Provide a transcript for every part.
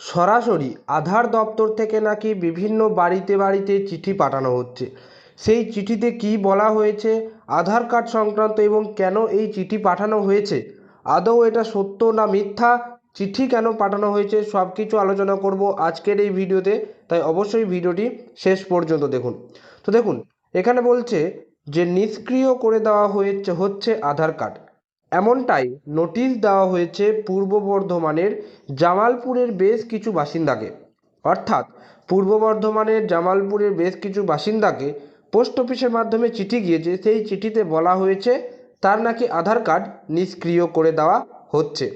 সরাসরি আধার দপ্তর থেকে নাকি বিভিন্ন বাড়িতে বাড়িতে চিঠি পাঠানো হচ্ছে। সেই চিঠিতে কী বলা হয়েছে, আধার কার্ড সংক্রান্ত এবং কেন এই চিঠি পাঠানো হয়েছে, আদৌ এটা সত্য না মিথ্যা, চিঠি কেন পাঠানো হয়েছে সব কিছু আলোচনা করব আজকের এই ভিডিওতে। তাই অবশ্যই ভিডিওটি শেষ পর্যন্ত দেখুন। তো দেখুন, এখানে বলছে যে নিষ্ক্রিয় করে দেওয়া হয়েছে, হচ্ছে আধার কার্ড। এমনটাই নোটিশ দেওয়া হয়েছে পূর্ব বর্ধমানের জামালপুরের বেশ কিছু বাসিন্দাকে। অর্থাৎ পূর্ব বর্ধমানের জামালপুরের বেশ কিছু বাসিন্দাকে পোস্ট অফিসের মাধ্যমে চিঠি গিয়েছে। সেই চিঠিতে বলা হয়েছে, তার নাকি আধার কার্ড নিষ্ক্রিয় করে দেওয়া হচ্ছে।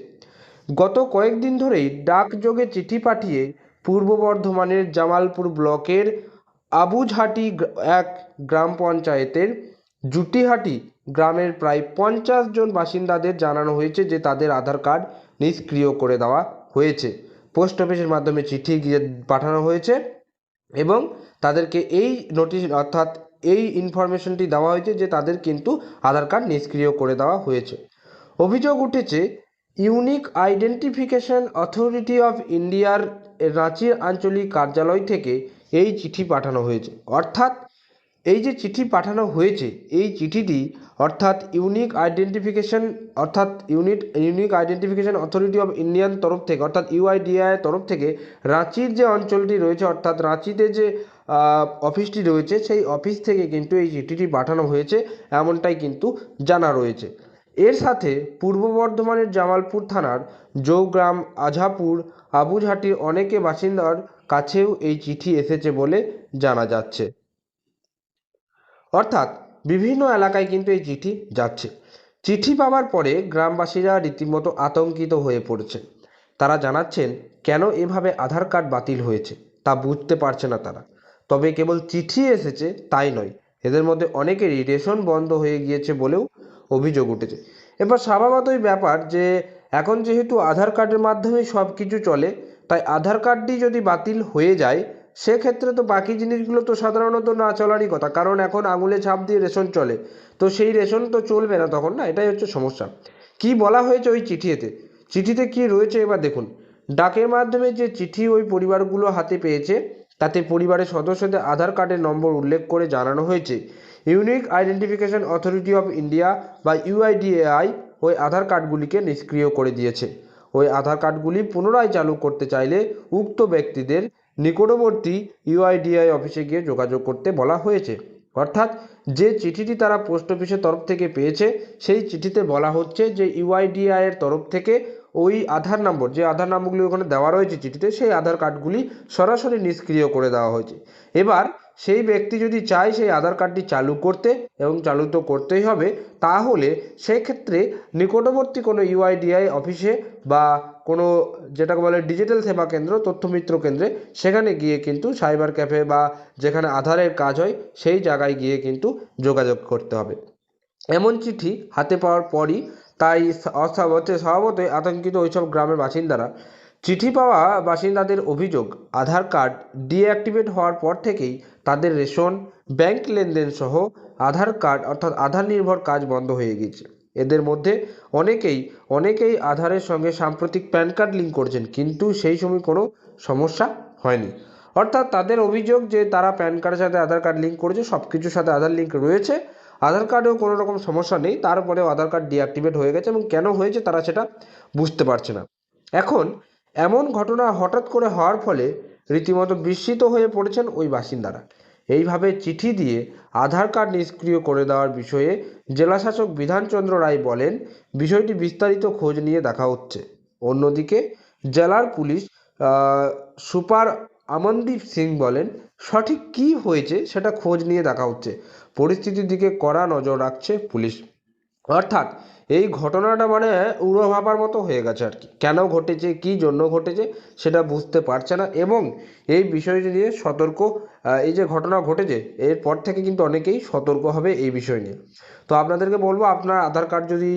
গত কয়েকদিন ধরেই ডাকযোগে চিঠি পাঠিয়ে পূর্ব বর্ধমানের জামালপুর ব্লকের আবুঝাটি এক গ্রাম পঞ্চায়েতের জুটিহাটি গ্রামের প্রায় পঞ্চাশ জন বাসিন্দাদের জানানো হয়েছে যে তাদের আধার কার্ড নিষ্ক্রিয় করে দেওয়া হয়েছে। পোস্ট অফিসের মাধ্যমে চিঠি গিয়ে পাঠানো হয়েছে এবং তাদেরকে এই নোটিশ, অর্থাৎ এই ইনফরমেশনটি দেওয়া হয়েছে যে তাদের কিন্তু আধার কার্ড নিষ্ক্রিয় করে দেওয়া হয়েছে। অভিযোগ উঠেছে, ইউনিক আইডেন্টিফিকেশন অথরিটি অফ ইন্ডিয়ার রাঁচির আঞ্চলিক কার্যালয় থেকে এই চিঠি পাঠানো হয়েছে। অর্থাৎ এই যে চিঠি পাঠানো হয়েছে, এই চিঠিটি অর্থাৎ ইউনিক আইডেন্টিফিকেশন, অর্থাৎ unit, unique identification authority of Indian তরফ থেকে, অর্থাৎ ইউআইডিআই তরফ থেকে রাঁচির যে অঞ্চলটি রয়েছে, অর্থাৎ রাঁচিতে যে অফিসটি রয়েছে, সেই অফিস থেকে কিন্তু এই চিঠিটি পাঠানো হয়েছে, এমনটাই কিন্তু জানা রয়েছে। এর সাথে পূর্ব বর্ধমানের জামালপুর থানার জৌগ্রাম আঝাপুর আবুঝাটির অনেকে বাসিন্দার কাছেও এই চিঠি এসেছে বলে জানা যাচ্ছে। অর্থাৎ বিভিন্ন এলাকায় কিন্তু এই চিঠি যাচ্ছে। চিঠি পাওয়ার পরে গ্রামবাসীরা রীতিমতো আতঙ্কিত হয়ে পড়ছে। তারা জানাচ্ছেন, কেন এভাবে আধার কার্ড বাতিল হয়েছে তা বুঝতে পারছে না তারা। তবে কেবল চিঠি এসেছে তাই নয়, এদের মধ্যে অনেকেরই রেশন বন্ধ হয়ে গিয়েছে বলেও অভিযোগ উঠেছে। এবার স্বভাবতই ব্যাপার যে, এখন যেহেতু আধার কার্ডের মাধ্যমে সব কিছু চলে, তাই আধার কার্ডটি যদি বাতিল হয়ে যায় সেক্ষেত্রে তো বাকি জিনিসগুলো তো সাধারণত না চলারই কথা, কারণ এখন আঙুলে ছাপ দিয়ে রেশন চলে। তো সেই রেশন তো চলবে না তখন, না? এটাই হচ্ছে সমস্যা। কি বলা হয়েছে ওই চিঠিতে? চিঠিতে কি রয়েছে এবার দেখুন। ডাকের মাধ্যমে যে চিঠি ওই পরিবারগুলো হাতে পেয়েছে, তাতে পরিবারের সদস্যদের আধার কার্ডের নম্বর উল্লেখ করে জানানো হয়েছে। Unique identification authority of India বা ইউআইডিএআই ওই আধার কার্ডগুলিকে নিষ্ক্রিয় করে দিয়েছে। ওই আধার কার্ডগুলি পুনরায় চালু করতে চাইলে উক্ত ব্যক্তিদের নিকটবর্তী ইউআইডিআই অফিসে গিয়ে যোগাযোগ করতে বলা হয়েছে। অর্থাৎ, যে চিঠিটি তারা পোস্ট অফিসের তরফ থেকে পেয়েছে, সেই চিঠিতে বলা হচ্ছে যে ইউআইডিআই এর তরফ থেকে ওই আধার নম্বর, যে আধার নম্বরগুলি ওখানে দেওয়া রয়েছে চিঠিতে, সেই আধার কার্ডগুলি সরাসরি নিষ্ক্রিয় করে দেওয়া হয়েছে। এবার, সেই ব্যক্তি যদি চায় সেই আধার কার্ডটি চালু করতে এবং চালু তো করতেই হবে, তাহলে সেক্ষেত্রে নিকটবর্তী কোনো ইউআইডিআই অফিসে বা কোনো যেটাকে বলে ডিজিটাল সেবা কেন্দ্র, তথ্যমিত্র কেন্দ্রে, সেখানে গিয়ে কিন্তু সাইবার ক্যাফে বা যেখানে আধারের কাজ হয়, সেই জায়গায় গিয়ে কিন্তু যোগাযোগ করতে হবে। এমন চিঠি হাতে পাওয়ার পরই, তাই অস্বাভাবিক, স্বভাবতই আতঙ্কিত ওইসব গ্রামের বাসিন্দারা। চিঠি পাওয়া বাসিন্দাদের অভিযোগ, আধার কার্ড ডিঅ্যাক্টিভেট হওয়ার পর থেকেই তাদের রেশন, ব্যাংক লেনদেন সহ আধার কার্ড অর্থাৎ আধার নির্ভর কাজ বন্ধ হয়ে গিয়েছে। এদের মধ্যে অনেকেই অনেকেই আধারের সঙ্গে সাম্প্রতিক প্যান কার্ড লিঙ্ক করছেন, কিন্তু সেই সময় কোনো সমস্যা হয়নি। অর্থাৎ তাদের অভিযোগ যে তারা প্যান কার্ডের সাথে আধার কার্ড লিঙ্ক করেছে সব কিছুর সাথে আধার লিঙ্ক রয়েছে, আধার কার্ডেও কোনো রকম সমস্যা নেই, তারপরেও আধার কার্ড ডিঅ্যাক্টিভেট হয়ে গেছে এবং কেন হয়েছে তারা সেটা বুঝতে পারছে না। এখন এমন ঘটনা হঠাৎ করে হওয়ার ফলে রীতিমতো বিস্মিত হয়ে পড়েছেন ওই বাসিন্দারা। এইভাবে চিঠি দিয়ে আধার কার্ড নিষ্ক্রিয় করে দেওয়ার বিষয়ে জেলাশাসক বিধানচন্দ্র রায় বলেন, বিষয়টি বিস্তারিত খোঁজ নিয়ে দেখা হচ্ছে। অন্যদিকে জেলার পুলিশ সুপার আমনদীপ সিং বলেন, সঠিক কী হয়েছে সেটা খোঁজ নিয়ে দেখা হচ্ছে। পরিস্থিতির দিকে কড়া নজর রাখছে পুলিশ। অর্থাৎ এই ঘটনাটা মানে উড়ো ভাবার মতো হয়ে গেছে আর কি। কেন ঘটেছে, কী জন্য ঘটেছে সেটা বুঝতে পারছে না এবং এই বিষয়টি নিয়ে সতর্ক এই যে ঘটনা ঘটেছে, এরপর থেকে কিন্তু অনেকেই সতর্ক হবে এই বিষয় নিয়ে। তো আপনাদেরকে বলব, আপনার আধার কার্ড যদি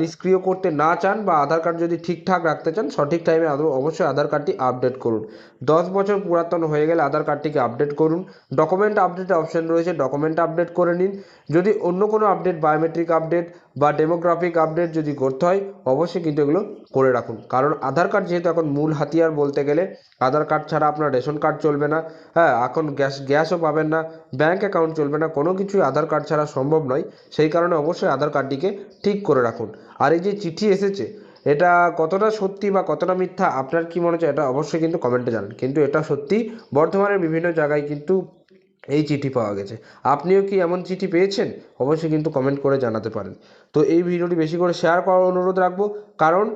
নিষ্ক্রিয় করতে না চান বা আধার কার্ড যদি ঠিকঠাক রাখতে চান, সঠিক টাইমে অবশ্যই আধার কার্ডটি আপডেট করুন। দশ বছর পুরাতন হয়ে গেলে আধার কার্ডটিকে আপডেট করুন। ডকুমেন্ট আপডেট অপশন রয়েছে, ডকুমেন্ট আপডেট করে নিন। যদি অন্য কোনো আপডেট, বায়োমেট্রিক আপডেট বা ডেমোগ্রাফিক আপডেট যদি করতে হয়, অবশ্যই কিন্তু এগুলো করে রাখুন। কারণ আধার কার্ড যেহেতু এখন মূল হাতিয়ার বলতে গেলে, আধার কার্ড ছাড়া আপনার রেশন কার্ড চলবে না। হ্যাঁ এখন গ্যাস গ্যাসও পাবেন না ব্যাঙ্ক অ্যাকাউন্ট চলবে না, কোনো কিছুই আধার কার্ড ছাড়া সম্ভব নয়। সেই কারণে অবশ্যই আধার কার্ডটিকে ঠিক করে রাখুন। আর এই যে চিঠি এসেছে, এটা কতটা সত্যি বা কতটা মিথ্যা, আপনার কি মনে হচ্ছে, এটা অবশ্যই কিন্তু কমেন্টে জানান। কিন্তু এটা সত্যি, বর্ধমানের বিভিন্ন জায়গায় কিন্তু এই চিঠি পাওয়া গেছে। আপনিও কি এমন চিঠি পেয়েছেন? অবশ্যই কিন্তু কমেন্ট করে জানাতে পারেন। তো এই ভিডিওটি বেশি করে শেয়ার করার অনুরোধ রাখব। কারণ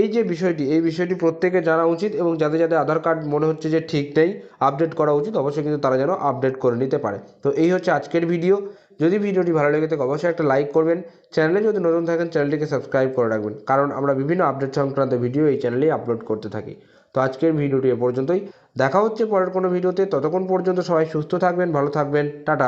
এই যে বিষয়টি, এই বিষয়টি প্রত্যেকে জানা উচিত এবং যাদের যাদের আধার কার্ড মনে হচ্ছে যে ঠিক নেই আপডেট করা উচিত, অবশ্যই কিন্তু তারা যেন আপডেট করে নিতে পারে। তো এই হচ্ছে আজকের ভিডিও যদি ভিডিওটি ভালো লেগে থাকে, অবশ্যই একটা লাইক করবেন। চ্যানেলে যদি নতুন থাকেন চ্যানেলটিকে সাবস্ক্রাইব করে রাখবেন। কারণ আমরা বিভিন্ন আপডেট সংক্রান্ত ভিডিও এই চ্যানেলেই আপলোড করতে থাকি। তো আজকের ভিডিওটি এ পর্যন্তই। দেখা হচ্ছে পরের কোনো ভিডিওতে। ততক্ষণ পর্যন্ত সবাই সুস্থ থাকবেন, ভালো থাকবেন। টাটা।